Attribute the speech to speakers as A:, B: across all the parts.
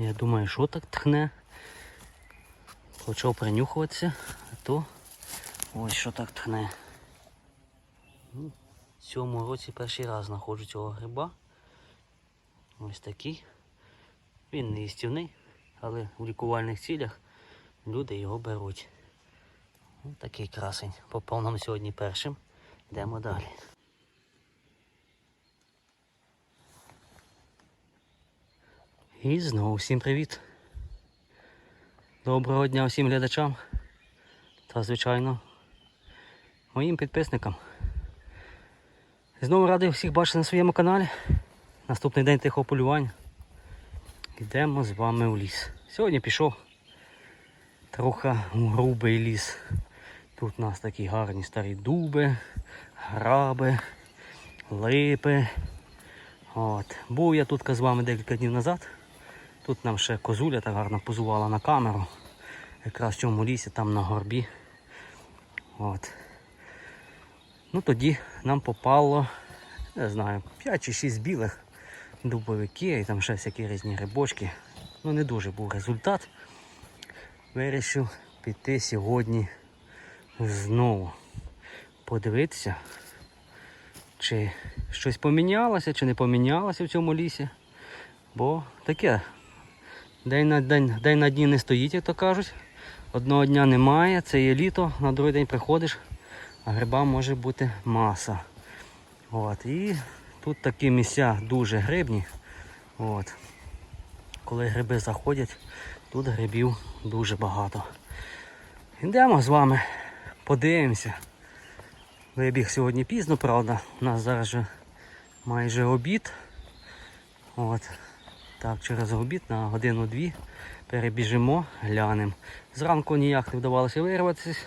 A: Я думаю, що так тхне. Почав принюхуватися, а то ось що так тхне. Ну, В цьому році перший раз знаходжу цього гриба. Ось такий. Він не їстівний, але в лікувальних цілях люди його беруть. Ось такий красень. Попав нам сьогодні першим. Йдемо далі. І знову всім привіт. Доброго дня всім глядачам та, звичайно, моїм підписникам. Знову радий всіх бачити на своєму каналі. Наступний день тихого полювання. Йдемо з вами у ліс. Сьогодні пішов трохи грубий ліс. Тут у нас такі гарні старі дуби, граби, липи. От. Був я тут з вами декілька днів назад. Тут нам ще козуля так гарно позувала на камеру. Якраз в цьому лісі, там на горбі. От. Ну тоді нам попало, не знаю, 5 чи 6 білих дубовики і там ще всякі різні грибочки. Ну не дуже був результат. Вирішив піти сьогодні знову подивитися, чи щось помінялося, чи не помінялося в цьому лісі. Бо таке, день на день, день на дні не стоїть, як то кажуть. Одного дня немає, це є літо, на другий день приходиш, а гриба може бути маса. От. І тут такі місця дуже грибні. От. Коли гриби заходять, тут грибів дуже багато. Йдемо з вами, подивимося. Вибіг сьогодні пізно, правда. У нас зараз вже майже обід. От. Так, через обід на годину-дві перебіжимо, глянемо. Зранку ніяк не вдавалося вирватися.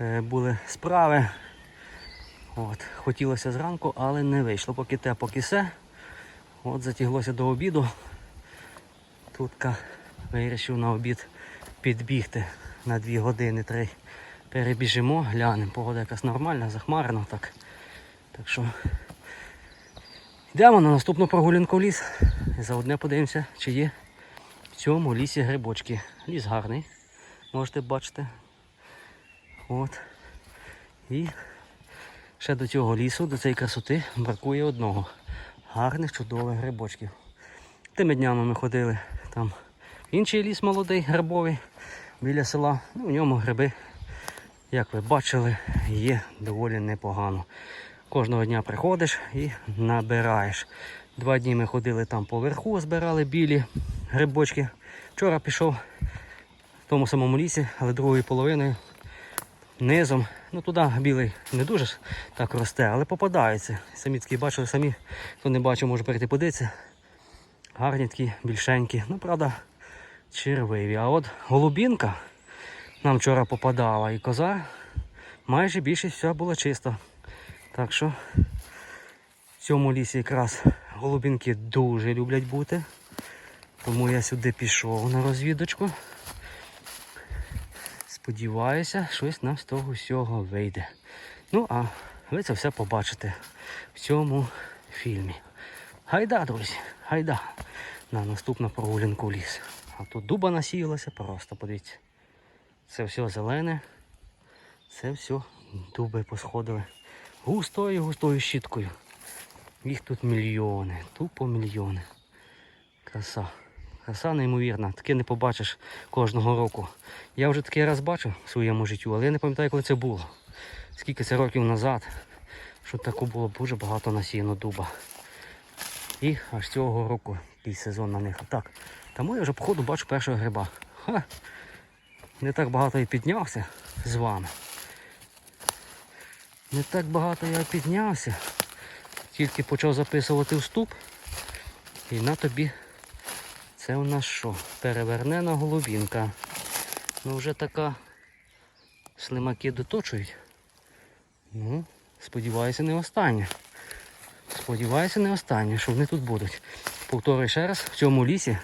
A: Е, Були справи. От. Хотілося зранку, але не вийшло. Поки те, поки все. От затяглося до обіду. Тутка вирішив на обід підбігти на 2 години три. Перебіжимо, глянемо. Погода якась нормальна, захмарена. Так, так що йдемо на наступну прогулянку в ліс. Заодне подивимося, чи є в цьому лісі грибочки. Ліс гарний, можете бачити. От. І ще до цього лісу, до цієї красоти бракує одного. Гарних чудових грибочків. Тими днями ми ходили там інший ліс молодий, грибовий, біля села. Ну, в ньому гриби, як ви бачили, є доволі непогано. Кожного дня приходиш і набираєш. Два дні ми ходили там поверху, збирали білі грибочки. Вчора пішов в тому самому лісі, але другою половиною низом. Ну туди білий не дуже так росте, але попадається. Самі такі бачили, самі, хто не бачив, може прийти подивитися. Гарні такі, більшенькі. Ну, правда, червиві. А от голубінка нам вчора попадала і коза майже більшість все було чисто. Так що в цьому лісі якраз голубінки дуже люблять бути. Тому я сюди пішов на розвідочку. Сподіваюся, щось нам з того всього вийде. Ну, а ви це все побачите в цьому фільмі. Гайда, друзі, гайда. На наступну прогулянку в ліс. А тут дуба насіялася, просто подивіться. Це все зелене. Це все дуби посходили. Густою, густою щіткою. Їх тут мільйони, тупо мільйони. Краса. Краса неймовірна, таке не побачиш кожного року. Я вже такий раз бачив в своєму життю, але я не пам'ятаю, коли це було. Скільки це років назад, що тако було дуже багато насіяно дуба. І аж цього року який сезон на них. Так, тому я вже походу бачу першого гриба. Ха! Не так багато і піднявся з вами. Не так багато я піднявся. Тільки почав записувати вступ. І на тобі це у нас що? Перевернена голубінка. Ну вже така слимаки доточують. Ну, сподіваюся, не останнє. Сподіваюся, не останнє, що вони тут будуть. Повторюю ще раз, в цьому лісі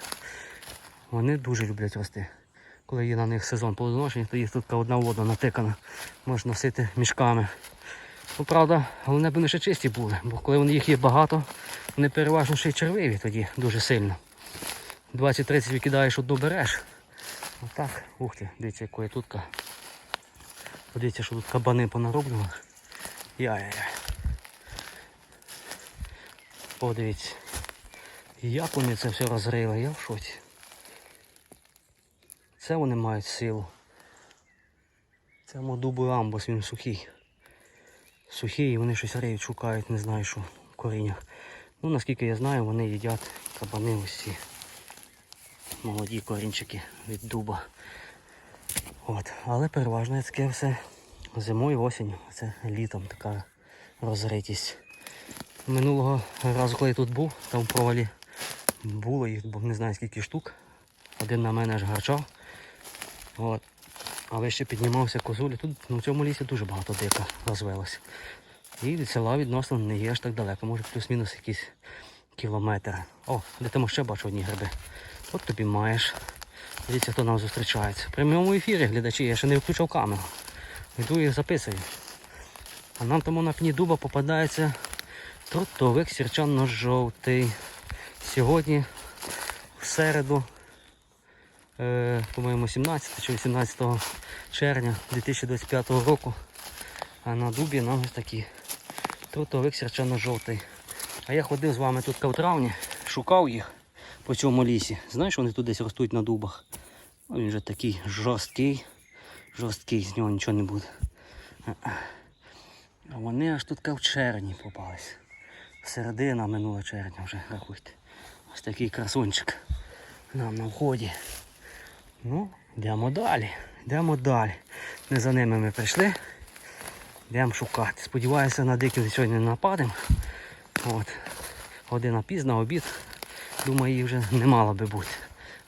A: вони дуже люблять рости. Коли є на них сезон плодоношення, то їх тут одна вода натикана, можна носити мішками. Ну, правда, головне б вони ще чисті були, бо коли вони їх є багато, вони переважно ще й червиві тоді дуже сильно. 20-30 викидаєш, одну береш. Отак. Ух ти, дивіться, якої тутка. Подивіться, що тут кабани понароблювали. Яй-яй-яй. Подивіться. Як вони це все розрили, я в шоці. Це вони мають силу. Це модубий амбус, він сухий. Сухий, і вони щось риють, шукають, не знаю що в коріннях. Ну наскільки я знаю, вони їдять кабани ось ці молоді корінчики від дуба. От. Але переважно таке все зимою, осінню. Це літом така розритість. Минулого разу, коли я тут був, там в провалі було їх, бо не знаю скільки штук. Один на мене аж гарчав. От. А вище піднімався козулі. Тут ну, цьому лісі дуже багато дика розвелося. І від села відносно не є аж так далеко, може плюс-мінус якийсь кілометр. О, де там ще бачу одні гриби. От тобі маєш. Дивіться, хто нам зустрічається. В прямому ефірі глядачі, я ще не включав камеру. Йду і записую. А нам тому на пні дуба попадається трутовик сірчано-жовтий. Сьогодні, в середу, по-моєму, 17 чи 18 червня 2025 року. А на дубі нам ось такі. Трутовик сірчано-жовтий. А я ходив з вами тут в травні, шукав їх по цьому лісі. Знаєш, вони тут десь ростуть на дубах. Він же такий жорсткий, жорсткий, з нього нічого не буде. А вони аж тут в червні попались. Середина минула червня вже, рахуйте. Ось такий красунчик нам на вході. Ну, йдемо далі. Йдемо далі. Не за ними ми прийшли. Йдемо шукати. Сподіваюся, на диків сьогодні не нападемо. От. Година пізна, обід. Думаю, її вже не мало би бути.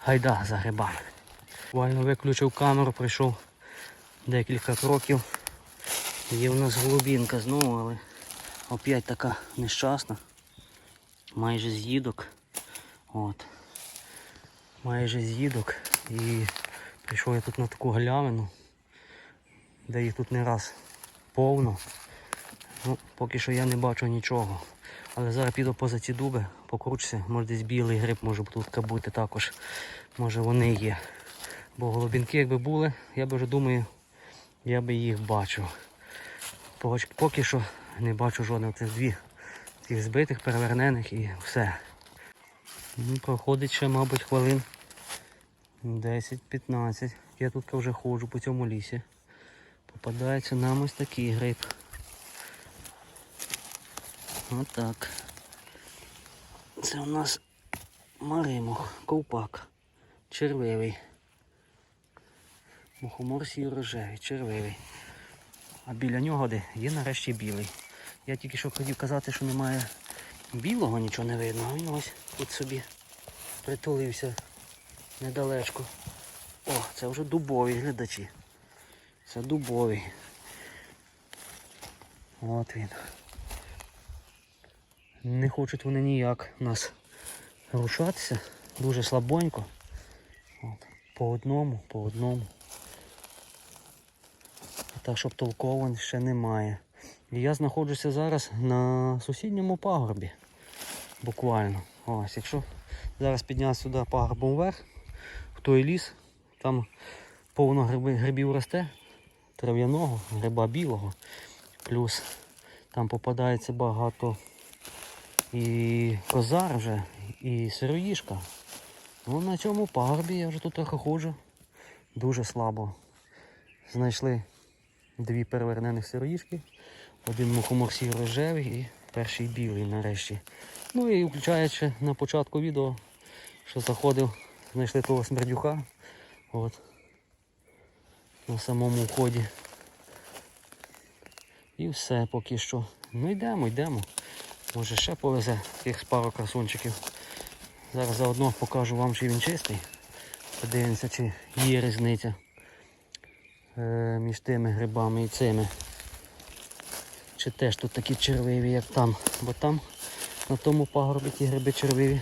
A: Гайда за грибами. Буквально виключив камеру, прийшов декілька кроків. Є у нас голубінка знову, але опять така нещасна. Майже з'їдок. От. Майже з'їдок. І прийшов я тут на таку галявину, де їх тут не раз повно. Ну, поки що я не бачу нічого. Але зараз піду поза ці дуби, покручуся, може десь білий гриб може тут бути також. Може вони є. Бо голубінки якби були, я би вже думаю, я би їх бачив. Поки- що не бачу жодних цих дві цих збитих, перевернених і все. Ну, проходить ще, мабуть, хвилин 10-15. Я тут вже ходжу по цьому лісі. Попадається нам ось такий гриб. Отак. Це у нас маримох, ковпак, червивий. Мухомор сіро-рожевий, червивий. А біля нього де є нарешті білий. Я тільки що хотів казати, що немає білого, нічого не видно, а він ось тут собі притулився недалечко. О, це вже дубові глядачі. Це дубовий. От він. Не хочуть вони ніяк у нас рушатися. Дуже слабонько. От. По одному, по одному. А Так, щоб толково ще немає. І я знаходжуся зараз на сусідньому пагорбі. Буквально. Ось, якщо зараз піднятися сюди пагорбом вверх, той ліс, там повно гриби, грибів росте, трав'яного, гриба білого. Плюс там попадається багато і козар вже, і сироїшка. Ну на цьому пагорбі я вже тут трохи ходжу. Дуже слабо. Знайшли дві перевернених сироїшки, один мухомор рожевий і перший білий нарешті. Ну і включаючи на початку відео, що заходив, знайшли того смердюка. От. На самому вході. І все поки що. Ну йдемо, йдемо. Може ще повезе тих пару красунчиків. Зараз заодно покажу вам, чи він чистий. Подивимося, чи є різниця е, між тими грибами і цими. Чи теж тут такі червиві, як там. Бо там на тому пагорбі ті гриби червиві.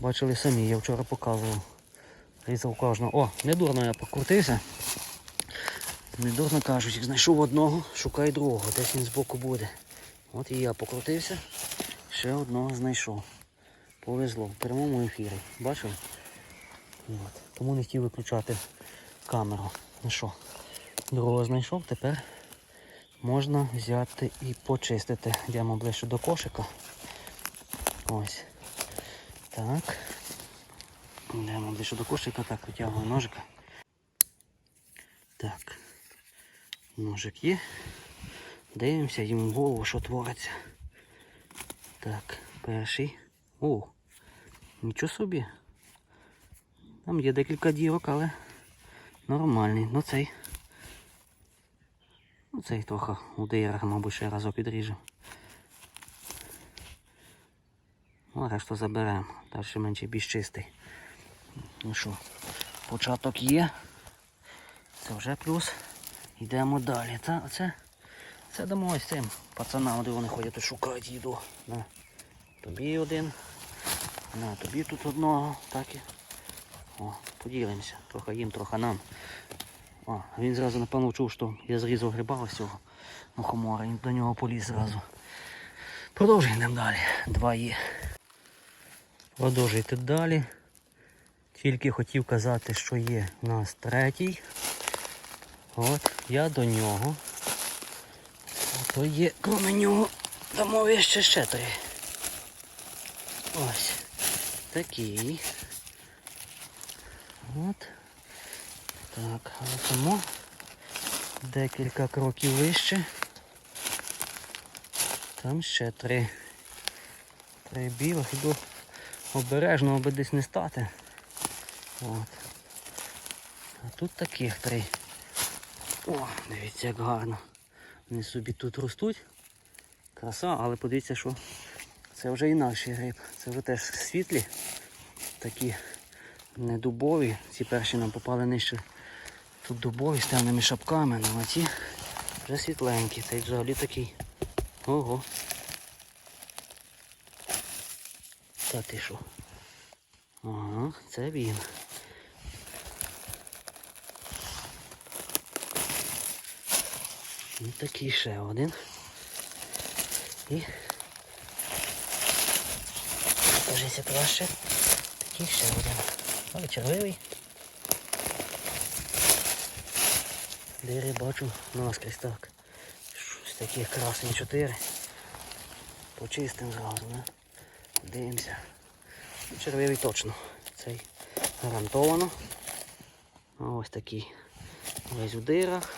A: Бачили самі, я вчора показував. Різав кожного. О, недурно я покрутився. Недурно кажуть, знайшов одного, шукай другого, десь він збоку буде. От і я покрутився, ще одного знайшов. повезло в прямому ефірі. Бачили? От. Тому не хотів виключати камеру. Ну що, другого знайшов, тепер можна взяти і почистити. Йдемо ближче до кошика. Ось. Так. Йдемо ближче до кошика, так, витягую ножика. Так. Ножик є. Дивимося йому в голову, що твориться. Так, перший. О, нічого собі. Там є декілька дірок, але нормальний. Ну цей. Ну цей трохи у дирах, мабуть, ще разок підріжемо. Ну, решту заберемо. Далі менше більш чистий. Ну що, початок є. Це вже плюс. Йдемо далі. Це, це, це дамо ось цим пацанам, де вони ходять і шукають їду. На. Тобі один. На, тобі тут одного. Так і. О, поділимося. Трохи їм, трохи нам. О, він зразу напевно чув, що я зрізав гриба ось цього мухомора, він до нього поліз зразу. Продовжуємо далі. Два є. Продовжуйте далі. Тільки хотів казати, що є у нас третій. От, я до нього. А то є, крім нього, домові ще ще три. Ось. Такий. От. Так, тому декілька кроків вище. Там ще три. Три білих. Іду обережно, аби десь не стати. От. А тут таких три. О, дивіться, як гарно. Вони собі тут ростуть. Краса, але подивіться, що це вже інакший гриб. Це вже теж світлі. Такі не дубові. Ці перші нам попали нижче. Тут дубові з темними шапками, ну а ці вже світленькі. Цей взагалі такий. Ого. Та ти що? Ага, це він. І такий ще один. І покажися краще. Такий ще один. Але червивий. Дири бачу наскрізь так. Щось таких красень чотири. Почистим зразу, не? Дивимося. Червивий точно. Цей гарантовано. Ось такий. Весь у дирах.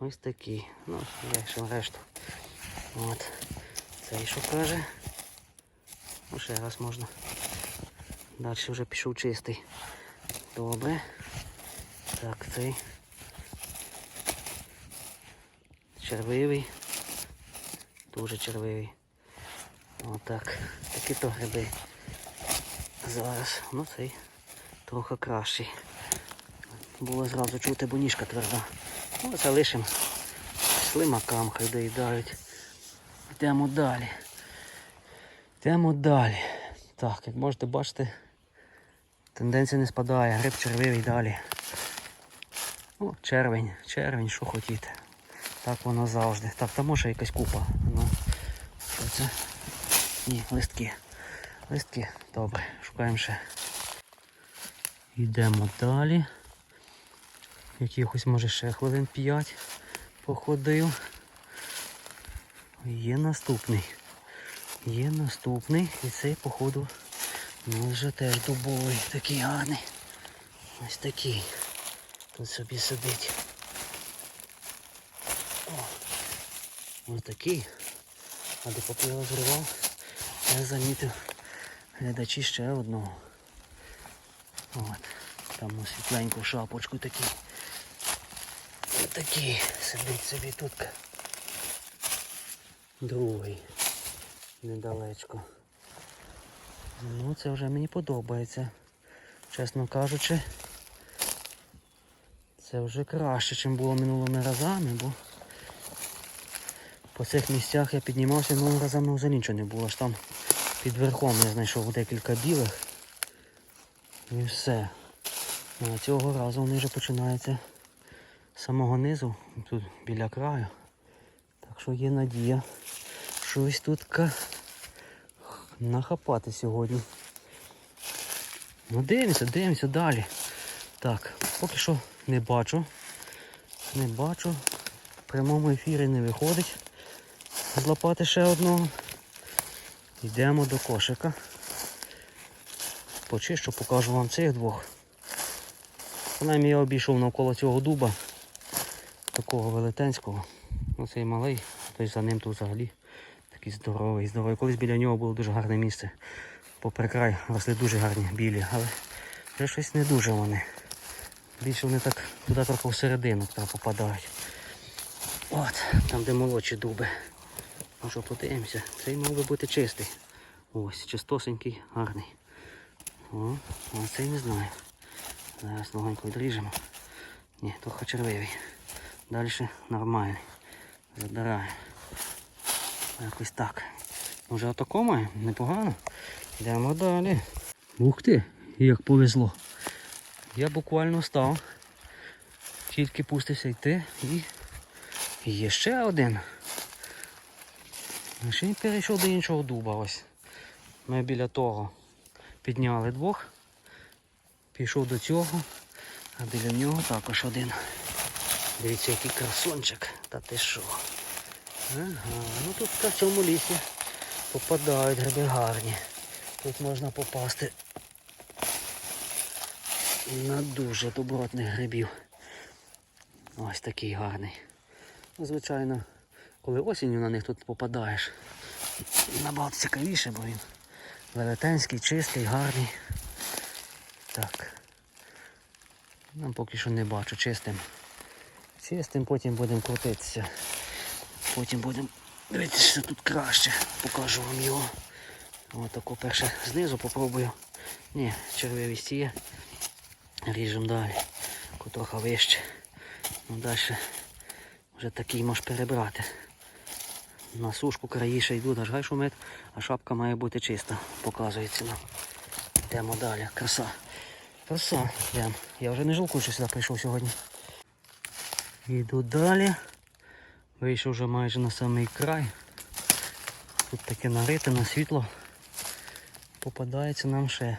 A: Ось такий. Ну, решимо решту. От. Цей що каже. Ну, ще раз можна. Далі вже пішов чистий. Добре. Так, цей. Червивий. Дуже червивий. Отак. Такі то гриби. Зараз. Ну цей трохи кращий. Було зразу чути, бо ніжка тверда. Ну, це лишимо слимакам, хай доїдають. Йдемо далі. Йдемо далі. Так, як можете бачити, тенденція не спадає, гриб червивий далі. О, червень, червень, що хотіти. Так воно завжди. Так, там може якась купа. Ну, що це? Ні, листки. Листки. Добре, шукаємо ще. Йдемо далі. Якихось може ще хвилин 5 походив. Є наступний. Є наступний. І цей, походу, ну вже теж дубовий, такий гарний. Ось такий. Тут собі сидить. О, ось такий. А де його зривав, я замітив глядачі ще одного. От. Там світленьку шапочку такий. Ось такий сидить собі тут. Другий. Недалечко. Ну це вже мені подобається. Чесно кажучи. Це вже краще, ніж було минулими разами, бо по цих місцях я піднімався минулими разами взагалі нічого не було. Аж там під верхом я знайшов декілька білих. І все. А цього разу вони вже починаються з самого низу, тут біля краю. Так що є надія. Щось тут нахапати сьогодні. Ну дивимося, дивимося далі. Так, поки що не бачу. Не бачу. В прямому ефірі не виходить. Злопати ще одного. Йдемо до кошика. Почищу, покажу вам цих двох. Принаймні я обійшов навколо цього дуба, такого велетенського. Ну цей малий, той за ним тут взагалі такий здоровий, здоровий. Колись біля нього було дуже гарне місце. Попри край росли дуже гарні білі, але вже щось не дуже вони. Більше вони так туди трохи всередину попадають. От, там де молодші дуби. Ну подивимося, цей мав би бути чистий. Ось, чистосенький, гарний. О, а цей не знаю. Зараз легонько відріжемо. Ні, трохи червивий. Далі нормальний. Задираю. Якось так. Може отако має? Непогано. Йдемо далі. Ух ти, як повезло. Я буквально став. Тільки пустився йти і є ще один. Ще й перейшов до іншого дуба ось. Ми біля того підняли двох. Пішов до цього, а біля нього також один. Дивіться, який красончик. Та ти що? Ага, ну тут в цьому лісі попадають гриби гарні. Тут можна попасти на дуже добротних грибів. Ось такий гарний. Звичайно, коли осінню на них тут попадаєш, набагато цікавіше, бо він велетенський, чистий, гарний. Так. Нам поки що не бачу чистим. Чистим, потім будемо крутитися. Потім будемо дивитися, що тут краще. Покажу вам його. Ось таку перше знизу попробую. Ні, червивість є. Ріжемо далі. Трохи вище. Ну далі вже такий можеш перебрати. На сушку краї ще йдуть, аж гай шумить, а шапка має бути чиста, показується нам. Йдемо далі. Краса. Краса. Йдемо. Я вже не жалкую, що сюди прийшов сьогодні. Йду далі. Вийшов вже майже на самий край. Тут таке нарите на світло. Попадається нам ще.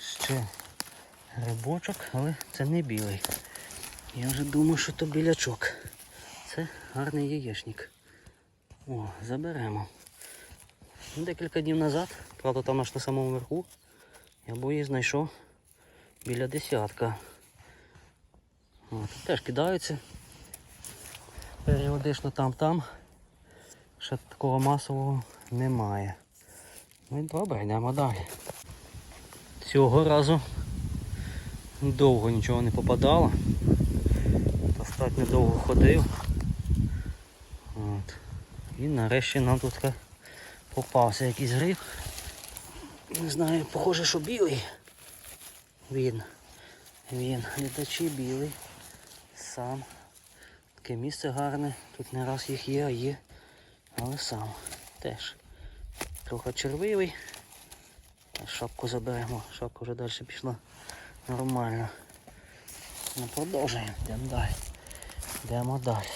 A: Ще грибочок, але це не білий. Я вже думав, що то білячок. Гарний яєчник. О, заберемо. Декілька днів назад, правда там аж на самому верху, я бо її знайшов біля десятка. О, тут теж кидаються. Періодично там-там. Ще такого масового немає. Ну і добре, йдемо далі. Цього разу довго нічого не попадало. Достатньо довго ходив. І нарешті нам тут попався якийсь гриб. Не знаю, похоже, що білий. Він. Він. Глядачі білий. Сам. Таке місце гарне. Тут не раз їх є, а є. Але сам. Теж. Трохи червивий. Шапку заберемо. Шапка вже далі пішла нормально. Ну, продовжуємо, йдемо далі. Йдемо далі.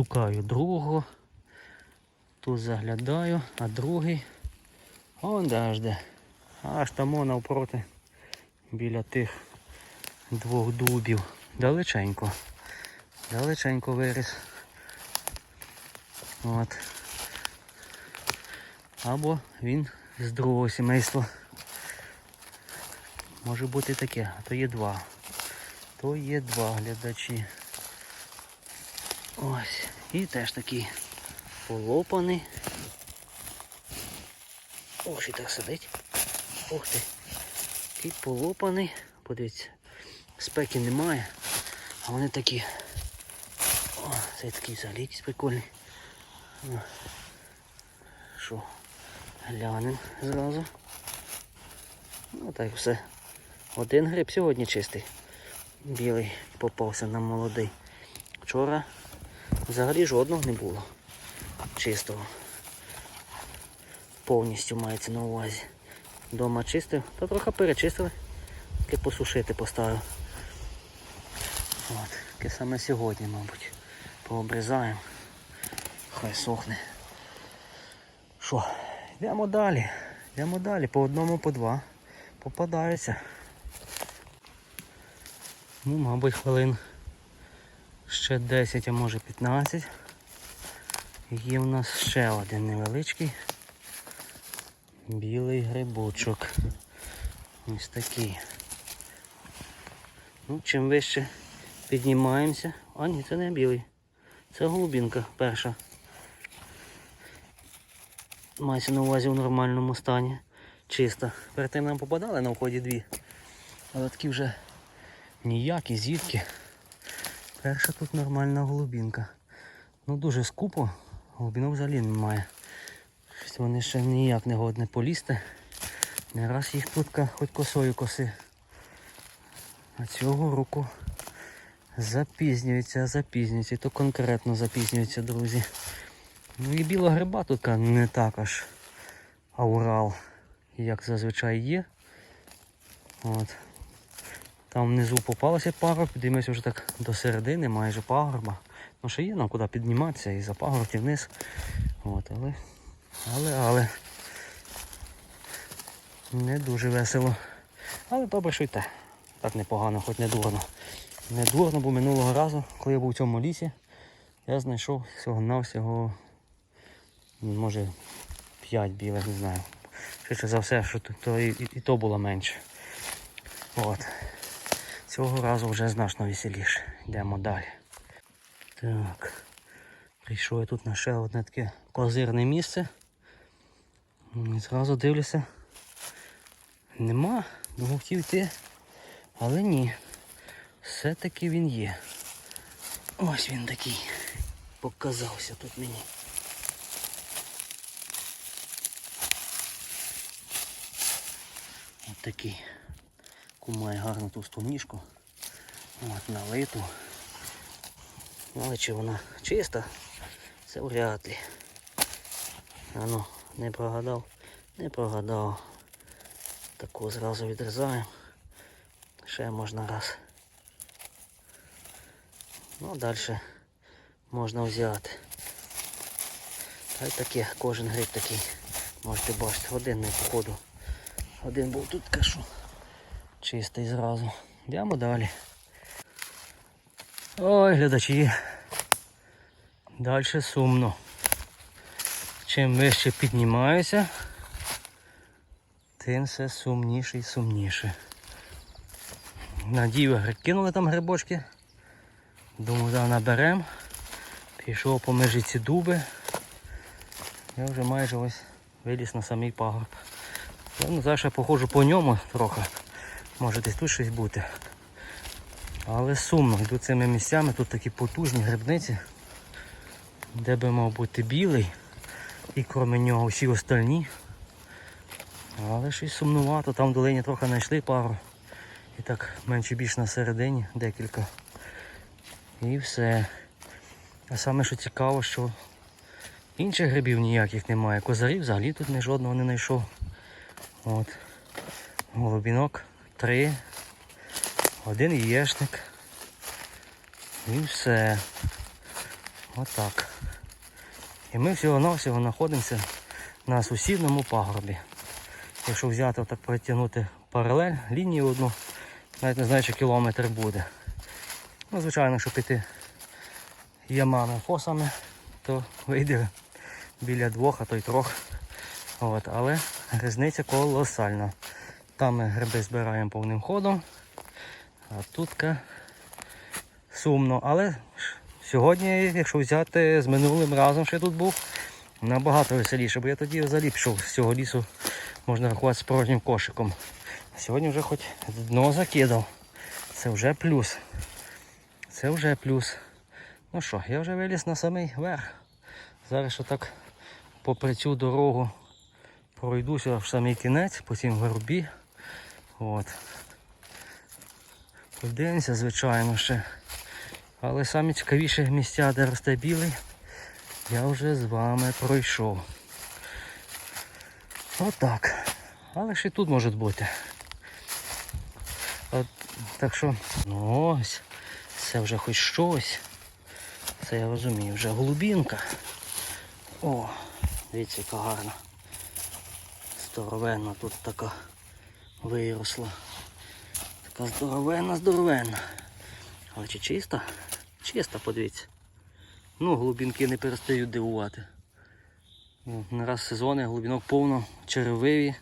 A: Шукаю другого. Тут заглядаю, а другий. Он де аж де. Аж там навпроти. Біля тих двох дубів. Далеченько. Далеченько виріс. От. Або він з другого сімейства. Може бути таке, а то є два. То є два глядачі. Ось. І теж такий полопаний. Ох, і так сидить. Ух ти. Такий полопаний. Подивіться, спеки немає. А вони такі. О, цей такий взагалі якийсь прикольний. Що? Глянемо зразу. Ну так все. Один гриб сьогодні чистий. Білий попався нам молодий. Вчора взагалі жодного не було. Чистого. Повністю мається на увазі. Дома чистив, та трохи перечистили. Таке посушити поставив. От, таке саме сьогодні, мабуть. Пообрізаємо. Хай сохне. що, йдемо далі. Йдемо далі, по одному, по два. Попадаються. Ну, мабуть, хвилин ще 10, а може 15. Є в нас ще один невеличкий білий грибочок. Ось такий. Ну, чим вище піднімаємося. А ні, це не білий. Це голубінка перша. Мається на увазі в нормальному стані. Чиста. Перед тим нам попадали на вході дві. Але такі вже ніякі, звідки. Перша тут нормальна голубінка. Ну дуже скупо, голубінок взагалі немає. Щось вони ще ніяк не годне полізти. Не раз їх тут хоч косою коси. А цього року запізнюється, запізнюється. То конкретно запізнюється, друзі. Ну і біла гриба тут не так аж аурал, як зазвичай є. От. Там внизу попалося пагорб, підіймемося вже так до середини, майже пагорба. Ну ще є нам куди підніматися і за пагорб і вниз. От, але, але, але не дуже весело. Але добре, що й те. Так непогано, хоч не дурно. Не дурно, бо минулого разу, коли я був у цьому лісі, я знайшов всього-навсього, може, 5 білих, не знаю. Швидше за все, що то і, і, і то було менше. От. Цього разу вже значно веселіше. Йдемо далі. Так. Прийшов я тут на ще одне таке козирне місце. І зразу дивлюся. Нема, думав хотів йти. Але ні. Все-таки він є. Ось він такий. Показався тут мені. Ось такий. Кумає гарну товсту ніжку. От налиту. Ну, Але чи вона чиста, це вряд ли. А ну, не прогадав, не прогадав. Таку зразу відрізаємо. Ще можна раз. Ну, далі можна взяти. Та й таке, кожен гриб такий. Можете бачити, один не походу. Один був тут кашу. Чистий зразу. Йдемо далі. Ой, глядачі. Далі сумно. Чим вище піднімаюся, тим все сумніше і сумніше. Надію, кинули там грибочки. Думаю, да, наберем. Пішов по межі ці дуби. Я вже майже ось виліз на самий пагорб. Ну, зараз я походжу по ньому трохи. Може десь тут щось бути. Але сумно, йду цими місцями, тут такі потужні грибниці, де би мав бути білий і крім нього всі остальні. Але щось сумнувато, там в долині трохи знайшли пару. І так менше більш на середині декілька. І все. А саме що цікаво, що інших грибів ніяких немає. Козарів взагалі тут ні жодного не знайшов. От. Голубінок три. Один єшник. І все. Отак. І ми всього-навсього знаходимося на сусідньому пагорбі. Якщо взяти отак протягнути паралель, лінію одну, навіть не знаю, чи кілометр буде. Ну, звичайно, що піти ямами, фосами, то вийде біля двох, а то й трьох. От, але різниця колосальна. Там ми гриби збираємо повним ходом, а тут сумно. Але сьогодні, якщо взяти з минулим разом, що я тут був, набагато веселіше, бо я тоді взагалі пішов з цього лісу, можна рахувати з порожнім кошиком. Сьогодні вже хоч дно закидав. Це вже плюс. Це вже плюс. Ну що, я вже виліз на самий верх. Зараз так попри цю дорогу пройдуся в самий кінець, потім в горбі. От. Подивимося, звичайно, ще. Але самі цікавіші місця, де росте білий, я вже з вами пройшов. Отак. Але ще й тут може бути. От, так що, ну ось, це вже хоч щось. Це я розумію, вже голубінка. О, Дивіться, яка гарна. Здоровенна тут така виросла. Така здоровенна, здоровенна. Але чи чиста? Чиста, подивіться. Ну, глибінки не перестають дивувати. Ну, Не раз сезони, глибінок повно, черевиві,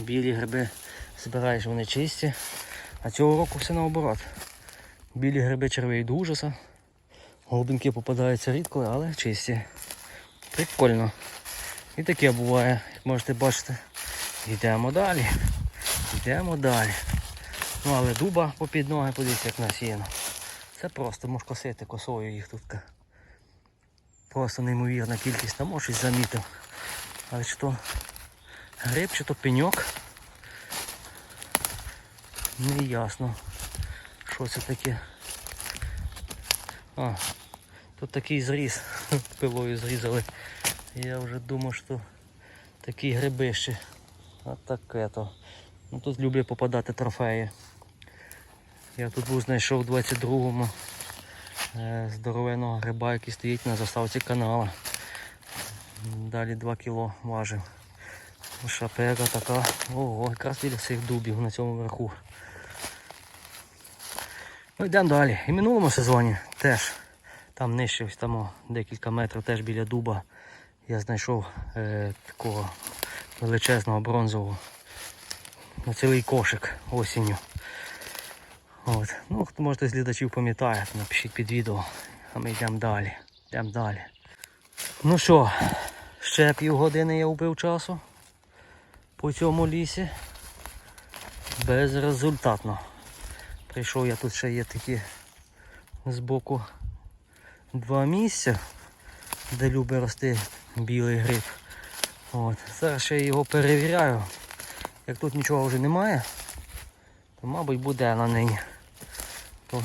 A: білі гриби збираєш, вони чисті. А цього року все наоборот. Білі гриби червиві до ужаса. Голубінки попадаються рідко, але чисті. Прикольно. І таке буває, як можете бачити. Йдемо далі. Йдемо далі. Ну але дуба попід ноги, подивіться, як насіяно. Це просто можеш косити косою їх тут. Просто неймовірна кількість, там може щось замітив. Але чи то гриб, чи то пеньок. Не ясно. Що це таке? А, тут такий зріз. Пилою зрізали. Я вже думав, що такі грибищі. А таке то. Ну тут люблю попадати трофеї. Я тут був знайшов у 22-му е, здоровенного гриба, який стоїть на заставці канала. Далі 2 кіло важив. Шапера така. Ого, якраз біля цих дубів на цьому верху. Ну йдемо далі. І в минулому сезоні теж там нижче ось там декілька метрів теж біля дуба я знайшов е, такого величезного бронзового на цілий кошик осінню. От. Ну, хто може з глядачів пам'ятає, напишіть під відео. А ми йдемо далі. Йдемо далі. Ну що, ще півгодини я вбив часу по цьому лісі. Безрезультатно. Прийшов я тут ще є такі збоку два місця, де любить рости білий гриб. От. Зараз ще його перевіряю. Як тут нічого вже немає, то мабуть буде на нині. То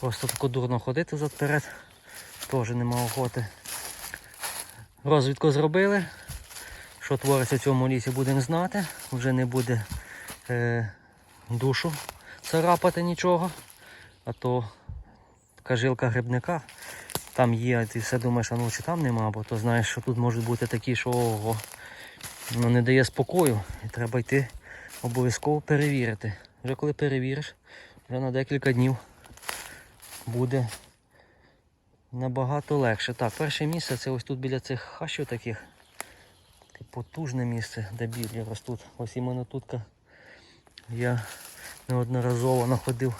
A: просто тако дурно ходити заперед. Теж нема охоти. Розвідку зробили. Що твориться в цьому лісі, будемо знати. Вже не буде е, душу царапати нічого. А то така жилка грибника. Там є, ти все думаєш, а ну чи там нема, бо то знаєш, що тут можуть бути такі, що ого, ну, не дає спокою. І треба йти обов'язково перевірити. Вже коли перевіриш, вже на декілька днів буде набагато легше. Так, перше місце це ось тут біля цих хащів таких. Таке потужне місце, де білі ростуть. Ось іменно тут я неодноразово знаходив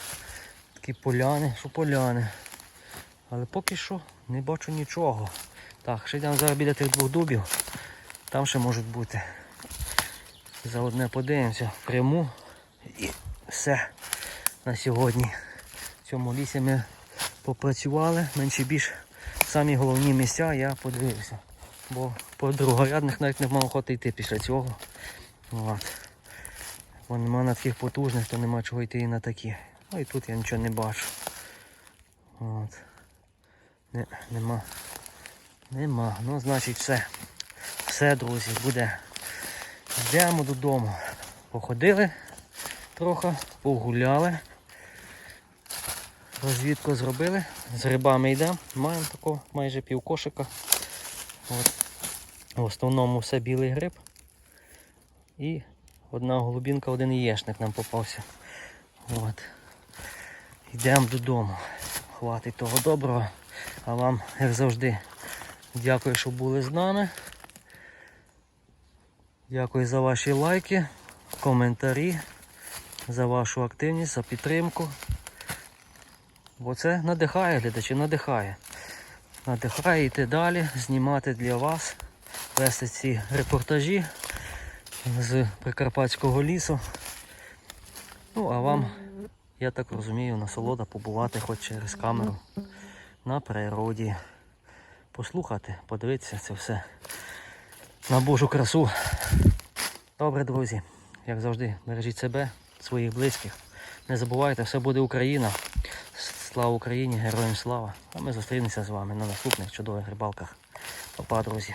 A: такі поляни, що поляни. Але поки що не бачу нічого. Так, ще йдемо зараз біля тих двох дубів. Там ще можуть бути. Заодне подивимося пряму і все на сьогодні. В цьому лісі ми попрацювали, менше більш самі головні місця я подивився. Бо по другорядних навіть не мав охоти йти після цього. От. Бо нема на таких потужних, то нема чого йти і на такі. Ну і тут я нічого не бачу. От. Не, нема. Нема. Ну, значить все. Все, друзі, буде. Йдемо додому. Походили трохи, погуляли. Розвідку зробили. З грибами йдемо. Маємо такого майже пів кошика. От. В основному все білий гриб. І одна голубінка, один яєчник нам попався. От. Йдемо додому. Хватить того доброго. А вам, як завжди, дякую, що були з нами. Дякую за ваші лайки, коментарі, за вашу активність, за підтримку. Бо це надихає глядачі, надихає. Надихає йти далі, знімати для вас, вести ці репортажі з Прикарпатського лісу. Ну, а вам, я так розумію, насолода побувати хоч через камеру на природі. Послухати, подивитися це все на Божу красу. Добре, друзі, як завжди, бережіть себе, своїх близьких. Не забувайте, все буде Україна. Слава Україні, героям слава. А ми зустрінемося з вами на наступних чудових рибалках. Па-па, друзі.